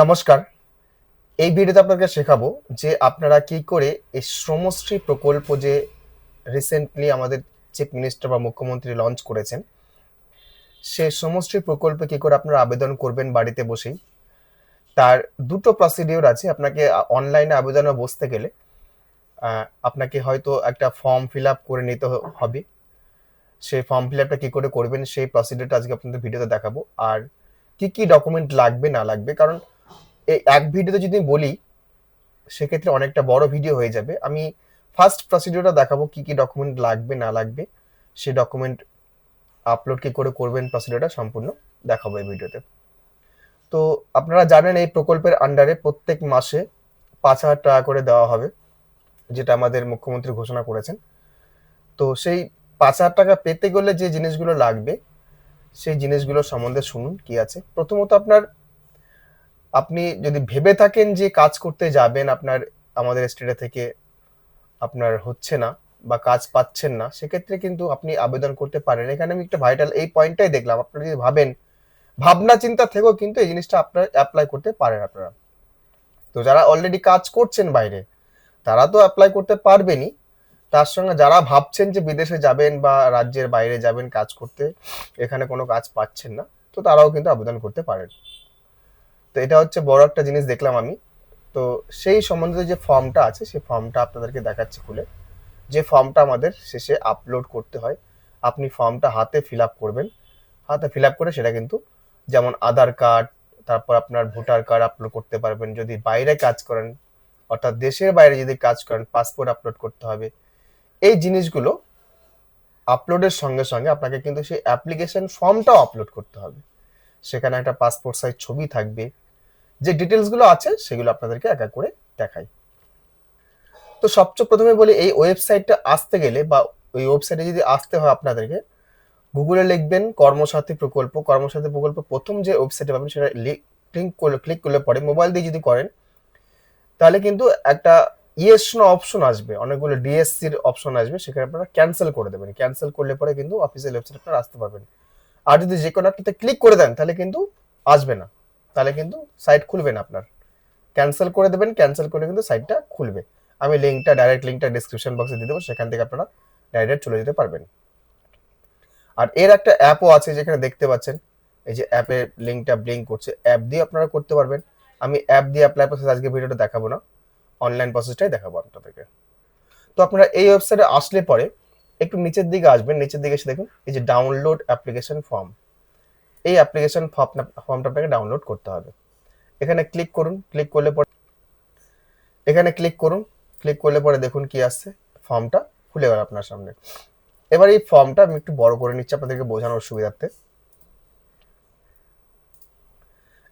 নমস্কার। এই ভিডিওতে আপনাকে শেখাবো যে আপনারা কি করে এই শ্রমশ্রী প্রকল্প যে রিসেন্টলি আমাদের চিফ মিনিস্টার বা মুখ্যমন্ত্রী লঞ্চ করেছেন, সেই শ্রমশ্রী প্রকল্পে কি করে আপনারা আবেদন করবেন বাড়িতে বসেই। তার দুটো প্রসিডিওর আছে, আপনাকে অনলাইনে আবেদনে বসতে গেলে আপনাকে হয়তো একটা ফর্ম ফিল আপ করে নিতে হবে। সেই ফর্ম ফিল আপটা কি করে করবেন, সেই প্রসিডিওরটা আজকে আপনাদের ভিডিওতে দেখাবো। আর কি কি ডকুমেন্ট লাগবে, না লাগবে, কারণ এই এক ভিডিওতে যদি বলি, সেক্ষেত্রে অনেকটা বড় ভিডিও হয়ে যাবে। আমি ফার্স্ট প্রসিডিওরটা দেখাবো কি কি ডকুমেন্ট লাগবে, না লাগবে। সে ডকুমেন্ট আপলোড কি করে করবেন প্রসিডিওরটা সম্পূর্ণ দেখাবো এই ভিডিওতে তো। আপনারা জানেন এই প্রকল্পের আন্ডারে প্রত্যেক মাসে পাঁচ হাজার টাকা করে দেওয়া হবে, যেটা আমাদের মুখ্যমন্ত্রী ঘোষণা করেছেন। তো সেই পাঁচ হাজার টাকা পেতে গেলে যে জিনিসগুলো লাগবে, সেই জিনিসগুলো সম্বন্ধে শুনুন কি আছে। প্রথমত আপনার আপনি যদি ভেবে থাকেন যে কাজ করতে যাবেন, আপনার, আমাদের স্টেটে থেকে আপনার হচ্ছে না বা কাজ পাচ্ছেন না, সেক্ষেত্রে কিন্তু আপনি আবেদন করতে পারেন। এখানে আমি একটা ভাইটাল এই পয়েন্টটাই দেখলাম। আপনারা যদি ভাবেন ভাবনা চিন্তা থেকেও কিন্তু এই জিনিসটা আপনার অ্যাপ্লাই করতে পারেন আপনারা। তো যারা অলরেডি কাজ করছেন বাইরে, তারা তো অ্যাপ্লাই করতে পারবেনই। তার সঙ্গে যারা ভাবছেন যে বিদেশে যাবেন বা রাজ্যের বাইরে যাবেন কাজ করতে, এখানে কোনো কাজ পাচ্ছেন না, তো তারাও কিন্তু আবেদন করতে পারেন। তো এটা হচ্ছে বড় একটা জিনিস দেখলাম আমি। তো সেই সম্বন্ধিত যে ফর্মটা আছে, সেই ফর্মটা আপনাদেরকে দেখাচ্ছি খুলে। যে ফর্মটা আমাদের শেষে আপলোড করতে হয়, আপনি ফর্মটা হাতে ফিল আপ করবেন। হাতে ফিল আপ করে সেটা কিন্তু যেমন আধার কার্ড, তারপর আপনার ভোটার কার্ড আপলোড করতে পারবেন। যদি বাইরে কাজ করেন, অর্থাৎ দেশের বাইরে যদি কাজ করেন পাসপোর্ট আপলোড করতে হবে। এই জিনিসগুলো আপলোডের সঙ্গে সঙ্গে আপনাকে কিন্তু সেই অ্যাপ্লিকেশন ফর্মটাও আপলোড করতে হবে। সেখানে একটা পাসপোর্ট সাইজ ছবি থাকবে যে ডিটেলসগুলো আছে, সেগুলো আপনাদেরকে এক এক করে দেখাই। তো সবচেয়ে প্রথমে বলি, এই ওয়েবসাইটটা আসতে গেলে বা ওই ওয়েবসাইটে যদি আসতে হয় আপনাদেরকে গুগলে লিখবেন কর্মসাথী প্রকল্প। কর্মসাথী প্রকল্প প্রথম যে ওয়েবসাইটে পাবেন সেটা ক্লিক করলে ক্লিক করলে পরে মোবাইল দিয়ে যদি করেন, তাহলে কিন্তু একটা ইয়েস অপশন আসবে। অনেকগুলো ডিএসসির অপশন আসবে, সেখানে আপনারা ক্যান্সেল করে দেবেন। ক্যান্সেল করলে পরে কিন্তু অফিসিয়াল ওয়েবসাইট আপনারা আসতে পারবেন। আর যদি যে কোনো একটাতে ক্লিক করে দেন, তাহলে কিন্তু আসবে না। তাহলে কিন্তু সাইট খুলবে না আপনার। ক্যান্সেল করে দেবেন ক্যান্সেল করে কিন্তু সাইটটা খুলবে। আমি লিঙ্কটা ডাইরেক্ট লিঙ্কটা ডিসক্রিপশন বক্সে দিয়ে দেবো, সেখান থেকে আপনারা ডাইরেক্ট চলে যেতে পারবেন। আর এর একটা অ্যাপও আছে যেখানে দেখতে পাচ্ছেন, এই যে অ্যাপের লিঙ্কটা ব্লিঙ্ক করছে অ্যাপ দিয়ে আপনারা করতে পারবেন। আমি অ্যাপ দিয়ে অ্যাপ্লাই প্রসেস আজকে ভিডিওটা দেখাবো না অনলাইন প্রসেসটাই দেখাবো আপনাদেরকে। তো আপনারা এই ওয়েবসাইটে আসলে পরে একটু নিচের দিকে আসবেন, নিচের দিকে এসে দেখুন, এই যে ডাউনলোড অ্যাপ্লিকেশন ফর্ম এই অ্যাপ্লিকেশন ফর্মটা আপনাকে ডাউনলোড করতে হবে। এখানে ক্লিক করুন ক্লিক করলে পরে, এখানে ক্লিক করুন ক্লিক করলে পরে দেখুন কি আসছে ফর্মটা খুলে গেল আপনার সামনে। এবার এই ফর্মটা আমি একটু বড় করে নিচ্ছি আপনাদেরকে বোঝানোর সুবিধার্থে।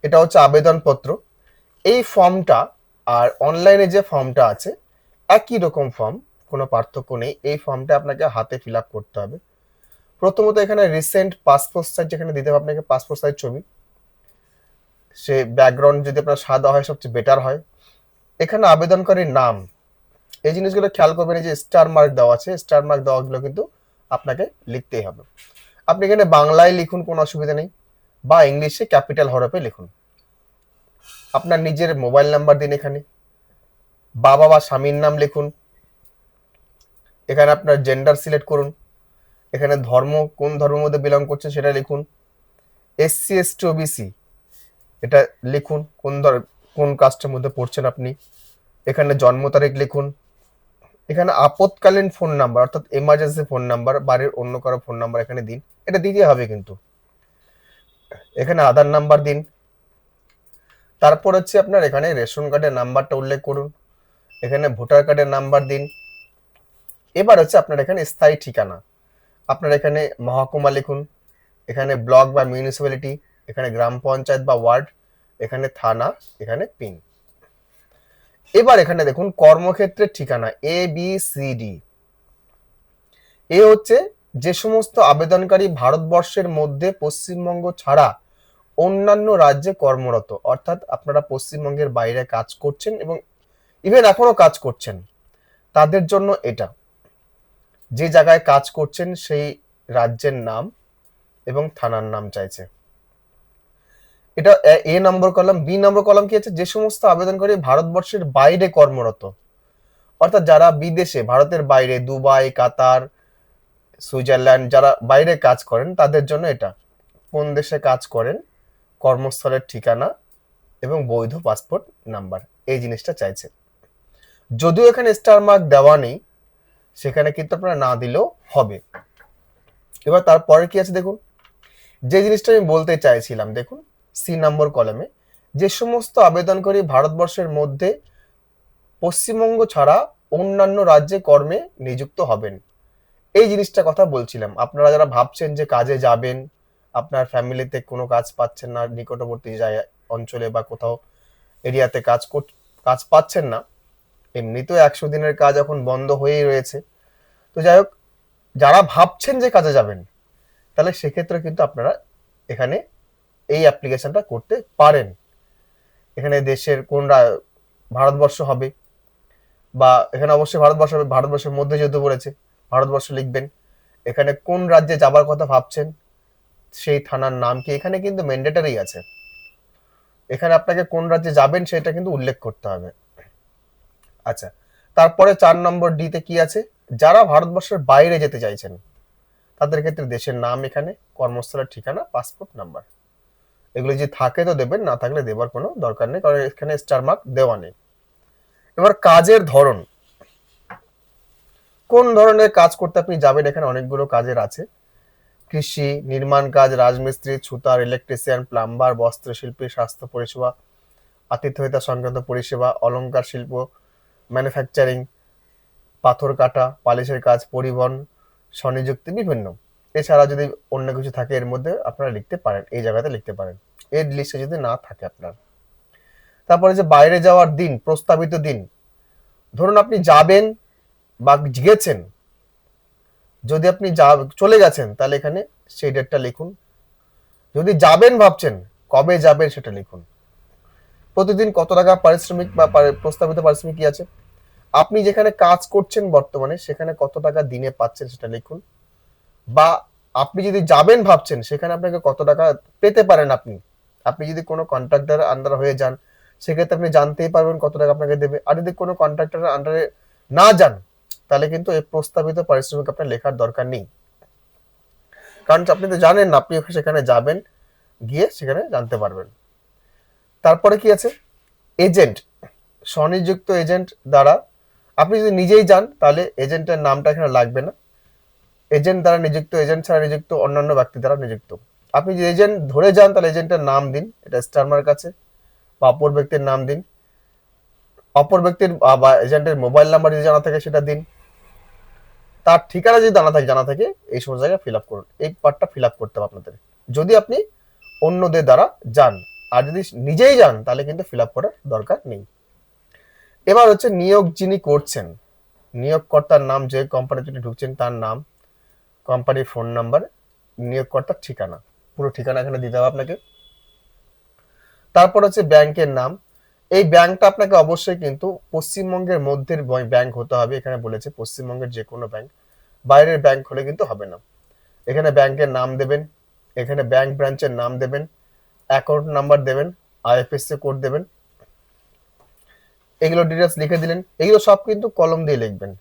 এটা হচ্ছে আবেদনপত্র। এই ফর্মটা আর অনলাইনে যে ফর্মটা আছে, একই রকম ফর্ম কোনো পার্থক্য নেই। এই ফর্মটা আপনাকে হাতে ফিল আপ করতে হবে। প্রথমত এখানে রিসেন্ট পাসপোর্ট সাইজ যেখানে দিতে হবে আপনাকে পাসপোর্ট সাইজ ছবি। সে ব্যাকগ্রাউন্ড যদি আপনার সাদা হয়, সবচেয়ে বেটার হয়। এখানে আবেদনকারীর নাম। এই জিনিসগুলো খেয়াল করবেন, এই যে স্টার মার্ক দেওয়া আছে স্টার মার্ক দেওয়াগুলো কিন্তু আপনাকে লিখতেই হবে। আপনি এখানে বাংলায় লিখুন, কোনো অসুবিধা নেই, বা ইংলিশে ক্যাপিটাল হরফে লিখুন। আপনার নিজের মোবাইল নাম্বার দিন এখানে। বাবা বা স্বামীর নাম লিখুন। এখানে আপনার জেন্ডার সিলেক্ট করুন। এখানে ধর্ম কোন ধর্মের মধ্যে বিলং করছে সেটা লিখুন। এসসি এসটি ওবিসি এটা লিখুন কোন ধর, কোন কাস্টের মধ্যে পড়ছেন আপনি। এখানে জন্ম তারিখ লিখুন। এখানে আপতকালীন ফোন নাম্বার অর্থাৎ এমার্জেন্সি ফোন নাম্বার বাড়ির অন্য কারও ফোন নাম্বার এখানে দিন। এটা দিতে হবে কিন্তু। এখানে আধার নাম্বার দিন। তারপর হচ্ছে আপনার এখানে রেশন কার্ডের নাম্বারটা উল্লেখ করুন। এখানে ভোটার কার্ডের নাম্বার দিন। এবার হচ্ছে আপনার এখানে স্থায়ী ঠিকানা। আপনার এখানে মহকুমা লিখুন, এখানে ব্লক বা মিউনিসিপ্যালিটি, এখানে গ্রাম পঞ্চায়েত বা ওয়ার্ড, এখানে থানা, এখানে পিন। এবার এখানে দেখুন কর্মক্ষেত্রের ঠিকানা এ বি সি ডি এ হচ্ছে যে সমস্ত আবেদনকারী ভারতবর্ষের মধ্যে পশ্চিমবঙ্গ ছাড়া অন্যান্য রাজ্যে কর্মরত, অর্থাৎ আপনারা পশ্চিমবঙ্গের বাইরে কাজ করছেন এবং ইভেন এখনও কাজ করছেন, তাদের জন্য এটা। যে জায়গায় কাজ করছেন সেই রাজ্যের নাম এবং থানার নাম চাইছে। এটা A- number column, B number column কি আছে? যে সমস্ত আবেদনকারী ভারতবর্ষের বাইরে কর্মরত, অর্থাৎ যারা বিদেশে, ভারতের বাইরে, দুবাই, কাতার, সুইজারল্যান্ড, যারা বাইরে কাজ করেন, তাদের জন্য এটা। কোন দেশে কাজ করেন, কর্মস্থলের ঠিকানা এবং বৈধ পাসপোর্ট নাম্বার, এই জিনিসটা চাইছে। যদিও এখানে স্টার মার্ক দেওয়া নেই সেখানে কিন্তু আপনারা না দিলেও হবে। এবার তারপরে কি আছে দেখুন? যে জিনিসটা আমি বলতে চাইছিলাম, দেখুন সি নম্বর কলমে যে সমস্ত আবেদনকারী ভারতবর্ষের মধ্যে পশ্চিমবঙ্গ ছাড়া অন্যান্য রাজ্যে কর্মে নিযুক্ত হবেন। এই জিনিসটা কথা বলছিলাম। আপনারা যারা ভাবছেন যে কাজে যাবেন, আপনার ফ্যামিলিতে কোনো কাজ পাচ্ছেন না, নিকটবর্তী অঞ্চলে বা কোথাও এরিয়াতে কাজ কাজ পাচ্ছেন না এমনিতেও একশো দিনের কাজ এখন বন্ধ হয়েই রয়েছে। তো যাই হোক, যারা ভাবছেন যে কাজে যাবেন, তাহলে সেক্ষেত্রে কিন্তু আপনারা এখানে এই অ্যাপ্লিকেশনটা করতে পারেন। এখানে দেশের কোন ভারতবর্ষ হবে বা এখানে অবশ্যই ভারতবর্ষ হবে, ভারতবর্ষের মধ্যে যেহেতু পড়েছে, ভারতবর্ষ লিখবেন। এখানে কোন রাজ্যে যাবার কথা ভাবছেন, সেই থানার নাম কি এখানে কিন্তু ম্যান্ডেটারি আছে। এখানে আপনাকে কোন রাজ্যে যাবেন সেটা কিন্তু উল্লেখ করতে হবে। আচ্ছা তারপরে চার নম্বর ডিতে কি আছে? যারা ভারতবর্ষের বাইরে যেতে চাইছেন, তাদের ক্ষেত্রে দেশের নাম এখানে, কর্মস্থলের ঠিকানা পাসপোর্ট নাম্বার এগুলো যদি থাকে তো দেবেন, না থাকলে দেবার কোনো দরকার নেই, কারণ এখানে স্টার মার্ক দেওয়া নেই। এবার কাজের ধরন। কোন ধরনের কাজ করতে আপনি যাবেন? এখানে অনেকগুলো কাজের আছে। কৃষি, নির্মাণ কাজ, রাজমিস্ত্রি, ছুতার ইলেকট্রিশিয়ান প্লাম্বার বস্ত্রশিল্পী, স্বাস্থ্য পরিষেবা, আতিথ্যতা সংক্রান্ত পরিষেবা অলঙ্কার শিল্প ম্যানুফ্যাকচারিং, পাথর কাটা, পালিশের কাজ, পরিবহন, স্বনিযুক্তি বিভিন্ন। এছাড়া যদি অন্য কিছু থাকে, এর মধ্যে আপনারা লিখতে পারেন, এই জায়গাতে লিখতে পারেন। এর লিস্টে যদি না থাকে আপনার। তারপরে যে বাইরে যাওয়ার দিন, প্রস্তাবিত দিন। ধরুন আপনি যাবেন বা গেছেন। যদি আপনি যা, চলে গেছেন, তাহলে এখানে সেই ডেটটা লিখুন। যদি যাবেন ভাবছেন, কবে যাবেন সেটা লিখুন। প্রতিদিন কত টাকা পারিশ্রমিক বা প্রস্তাবিত পারিশ্রমিক কি আছে? আপনি যেখানে কাজ করছেন বর্তমানে, সেখানে কত টাকা দিনে পাচ্ছেন সেটা লিখুন। বা আপনি যদি যাবেন ভাবছেন, সেখানে আপনাকে কত টাকা পেতে পারেন আপনি। আপনি যদি কোনো কন্ট্রাক্টর আন্ডার হয়ে যান, সেক্ষেত্রে আপনি জানতেই পারবেন কত টাকা আপনাকে দেবে। আর যদি কোনো কন্ট্রাক্টরের আন্ডারে না যান, তাহলে কিন্তু এই প্রস্তাবিত পারিশ্রমিক আপনার লেখার দরকার নেই। কারণ আপনি তো জানেন না, আপনি সেখানে যাবেন, গিয়ে সেখানে জানতে পারবেন। তারপরে কি আছে? এজেন্ট স্বনিযুক্ত এজেন্ট দ্বারা আপনি যদি নিজেই যান, তাহলে এজেন্টের নামটা এখানে লাগবে না। এজেন্ট দ্বারা নিযুক্ত, এজেন্ট ছাড়া নিযুক্ত অন্যান্য ব্যক্তি দ্বারা নিযুক্ত। আপনি যদি এজেন্ট ধরে যান, তাহলে এজেন্টের নাম দিন। এটা স্টারমার কাছে বা অপর ব্যক্তির নাম দিন। অপর ব্যক্তির বা এজেন্টের মোবাইল নাম্বার যদি জানা থাকে, সেটা দিন। তার ঠিকানা যদি জানা থাকে জানা থাকে, এই সমস্ত জায়গায় ফিল আপ করুন। এই পার্টটা ফিল আপ করতে হবে আপনাদের। যদি আপনি অন্যদের দ্বারা যান, আর যদি নিজেই যান, তাহলে কিন্তু ফিল আপ করার দরকার নেই। এবার হচ্ছে নিয়োগ যিনি করছেন, নিয়োগকর্তার নাম যে কোম্পানির জন্য ঢুকছেন তার নাম কোম্পানির ফোন নাম্বার নিয়োগকর্তার ঠিকানা, পুরো ঠিকানা এখানে দিতে হবে আপনাকে। তারপর হচ্ছে ব্যাংকের নাম, এই ব্যাংকটা আপনাকে অবশ্যই কিন্তু পশ্চিমবঙ্গের মধ্যে ব্যাংক হতে হবে, এখানে বলেছে পশ্চিমবঙ্গের যে কোনো ব্যাংক বাইরের ব্যাংক হলে কিন্তু হবে না। এখানে ব্যাংকের নাম দেবেন, এখানে ব্যাংক ব্রাঞ্চের নাম দেবেন অ্যাকাউন্ট নাম্বার দেবেন আইএফএসসি কোড দেবেন এগুলো ডিটেলস লিখে দিলেন। এগুলো সব কিন্তু কলম দিয়ে লিখবেন।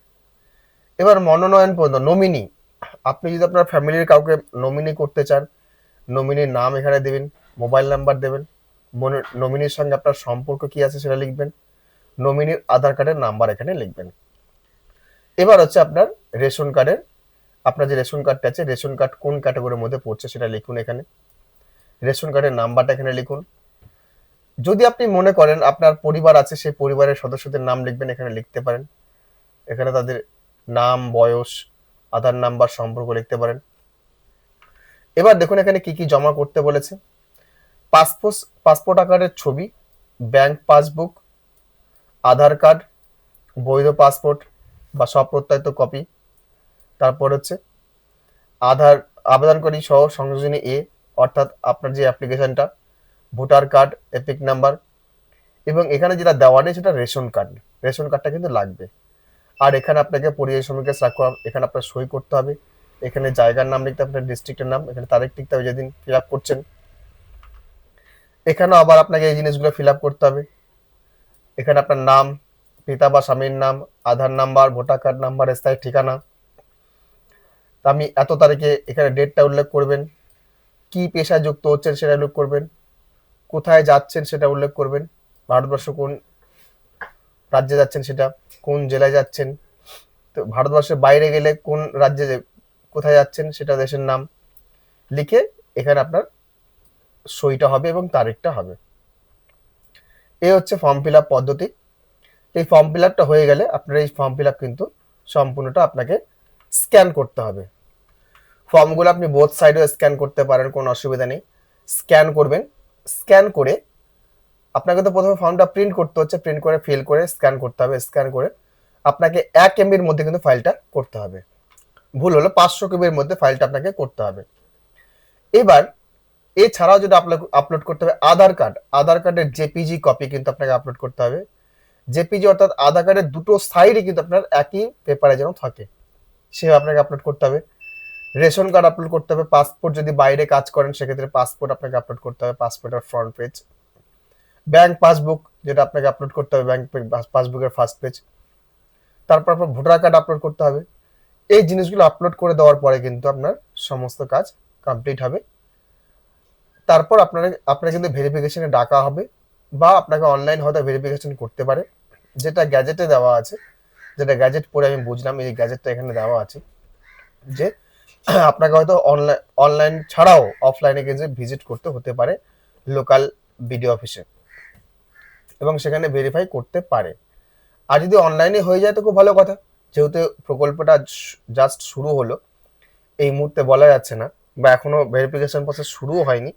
এবার মনোনয়ন পর্যন্ত নমিনি আপনি যদি আপনার ফ্যামিলির কাউকে নমিনি করতে চান নমিনির নাম এখানে দেবেন মোবাইল নাম্বার দেবেন নমিনির সঙ্গে আপনার সম্পর্ক কি আছে সেটা লিখবেন নমিনির আধার কার্ডের নাম্বার এখানে লিখবেন। এবার হচ্ছে আপনার রেশন কার্ডের আপনার যে রেশন কার্ডটা আছে, রেশন কার্ড কোন ক্যাটাগরির মধ্যে পড়ছে সেটা লিখুন এখানে। রেশন কার্ডের নাম্বারটা এখানে লিখুন। যদি আপনি মনে করেন আপনার পরিবার আছে, সেই পরিবারের সদস্যদের নাম লিখবেন, এখানে লিখতে পারেন। এখানে তাদের নাম, বয়স, আধার নাম্বার, সম্পর্ক লিখতে পারেন। এবার দেখুন এখানে কি কি জমা করতে বলেছে। পাসপোর্ট পাসপোর্ট আকারের ছবি, ব্যাংক পাসবুক, আধার কার্ড, বৈধ পাসপোর্ট বা স্বপ্রত্যয়িত কপি। তারপর হচ্ছে আধার, আবেদনকারী সহ সংযোজনী এ অর্থাৎ আপনার যে অ্যাপ্লিকেশনটা ভোটার কার্ড এপিক নাম্বার এবং এখানে যেটা দেওয়া নেই সেটা রেশন কার্ড। রেশন কার্ডটা কিন্তু লাগবে। আর এখানে আপনাকে পরিযায়ী শ্রমিকের স্বাক্ষর এখানে আপনার সই করতে হবে। এখানে জায়গার নাম লিখতে আপনার ডিস্ট্রিক্টের নাম, এখানে তারিখ লিখতে হবে যেদিন ফিল আপ করছেন। এখানেও আবার আপনাকে এই জিনিসগুলো ফিল আপ করতে হবে। এখানে আপনার নাম, পিতা বা স্বামীর নাম, Aadhaar number, voter card number, স্থায়ী ঠিকানা। আমি এত তারিখে এখানে ডেটটা উল্লেখ করবেন। কি পেশায় যুক্ত হচ্ছেন সেটা উল্লেখ করবেন। কোথায় যাচ্ছেন সেটা উল্লেখ করবেন। ভারতবর্ষ কোন রাজ্যে যাচ্ছেন সেটা, কোন জেলায় যাচ্ছেন, তো ভারতবর্ষের বাইরে গেলে কোন রাজ্যে কোথায় যাচ্ছেন সেটা দেশের নাম লিখে এখানে আপনার সইটা হবে এবং তারিখটা হবে। এই হচ্ছে ফর্ম ফিল আপ পদ্ধতি। এই ফর্ম ফিল আপটা হয়ে গেলে আপনার এই ফর্ম ফিল আপ কিন্তু সম্পূর্ণটা আপনাকে স্ক্যান করতে হবে। ফর্মগুলো আপনি বোথ সাইডেও স্ক্যান করতে পারেন, কোনো অসুবিধা নেই। স্ক্যান করবেন স্ক্যান করে আপনাকে তো প্রথমে ফর্মটা প্রিন্ট করতে হচ্ছে প্রিন্ট করে ফিল করে স্ক্যান করতে হবে স্ক্যান করে আপনাকে এক এমবির মধ্যে কিন্তু ফাইলটা করতে হবে। ভুল হলো পাঁচশো কেবির মধ্যে ফাইলটা আপনাকে করতে হবে। এবার এছাড়াও যদি আপলোড করতে হবে আধার কার্ড আধার কার্ডের জেপিজি কপি কিন্তু আপনাকে আপলোড করতে হবে। জেপিজি অর্থাৎ আধার কার্ডের দুটো সাইডে কিন্তু আপনার একই পেপারে যেন থাকে, সেভাবে আপনাকে আপলোড করতে হবে। রেশন কার্ড আপলোড করতে হবে পাসপোর্ট যদি বাইরে কাজ করেন, সেক্ষেত্রে পাসপোর্ট আপনাকে আপলোড করতে হবে পাসপোর্টের ফ্রন্ট পেজ ব্যাংক পাসবুক যেটা আপনাকে আপলোড করতে হবে ব্যাংক পাসবুকের ফার্স্ট পেজ তারপর আপনার ভোটার কার্ড আপলোড করতে হবে। এই জিনিসগুলো আপলোড করে দেওয়ার পরে কিন্তু আপনার সমস্ত কাজ কমপ্লিট হবে। তারপর আপনার আপনার কিন্তু ভেরিফিকেশনে ডাকা হবে বা আপনাকে অনলাইন হয়তো ভেরিফিকেশন করতে পারে। যেটা গ্যাজেটে দেওয়া আছে, যেটা গ্যাজেট পরে আমি বুঝলাম, এই গ্যাজেটটা এখানে দেওয়া আছে যে আপনাকে হয়তো অনলাইন অনলাইন ছাড়াও অফলাইনে কিন্তু ভিজিট করতে হতে পারে লোকাল বিডিও অফিসে এবং সেখানে ভেরিফাই করতে পারে। আর যদি অনলাইনে হয়ে যায় তো খুব ভালো কথা। যেহেতু প্রকল্পটা জাস্ট শুরু হলো, এই মুহূর্তে বলা যাচ্ছে না বা এখনও ভেরিফিকেশন প্রসেস শুরুও হয়নি।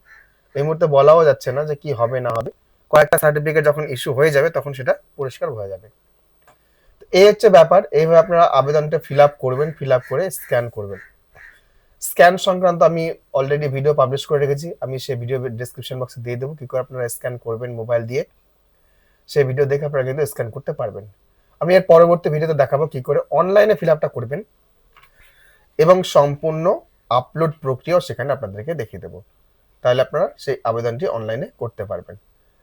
এই মুহূর্তে বলাও যাচ্ছে না যে কি হবে, না হবে। কয়েকটা সার্টিফিকেট যখন ইস্যু হয়ে যাবে তখন সেটা পরিষ্কার হয়ে যাবে। এই হচ্ছে ব্যাপার। এইভাবে আপনারা আবেদনটা ফিল আপ করবেন ফিল আপ করে স্ক্যান করবেন। স্ক্যান সংক্রান্ত আমি অলরেডি ভিডিও পাবলিশ করে রেখেছি। আমি সেই ভিডিও ডিসক্রিপশন বক্সে দিয়ে দেবো। কী করে আপনারা স্ক্যান করবেন মোবাইল দিয়ে, সেই ভিডিও দেখে আপনারা কিন্তু স্ক্যান করতে পারবেন। আমি এর পরবর্তী ভিডিওতে দেখাবো কি করে অনলাইনে ফিল আপটা করবেন এবং সম্পূর্ণ আপলোড প্রক্রিয়াও সেখানে আপনাদেরকে দেখিয়ে দেবো। তাহলে আপনারা সেই আবেদনটি অনলাইনে করতে পারবেন।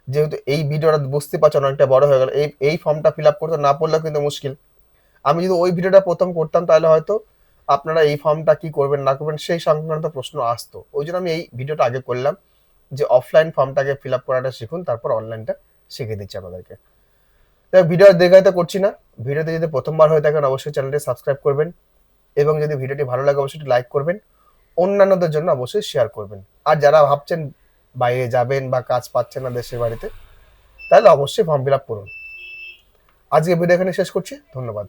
যেহেতু এই ভিডিওটা বুঝতে পারছেন অনেকটা বড় হয়ে গেল, এই এই ফর্মটা ফিল আপ করতে না পড়লেও কিন্তু মুশকিল। আমি যদি ওই ভিডিওটা প্রথম করতাম তাহলে হয়তো আপনারা এই ফর্মটা কি করবেন, না করবেন, সেই সংক্রান্ত প্রশ্ন আসতো। ওই জন্য আমি এই ভিডিওটা আগে করলাম যে অফলাইন ফর্মটাকে ফিল আপ করাটা শিখুন, তারপর অনলাইনটা শিখে দিচ্ছি আমাদেরকে দেখ ভিডিও দীর্ঘায়িত করছি না। ভিডিওতে যদি প্রথমবার হয়ে থাকেন, অবশ্যই চ্যানেলটি সাবস্ক্রাইব করবেন এবং যদি ভিডিওটি ভালো লাগে, অবশ্যই লাইক করবেন। অন্যান্যদের জন্য অবশ্যই শেয়ার করবেন। আর যারা ভাবছেন বাইরে যাবেন বা কাজ পাচ্ছেন না দেশের বাড়িতে, তাহলে অবশ্যই ফর্ম ফিল আপ করুন। আজকে ভিডিও এখানে শেষ করছি। ধন্যবাদ।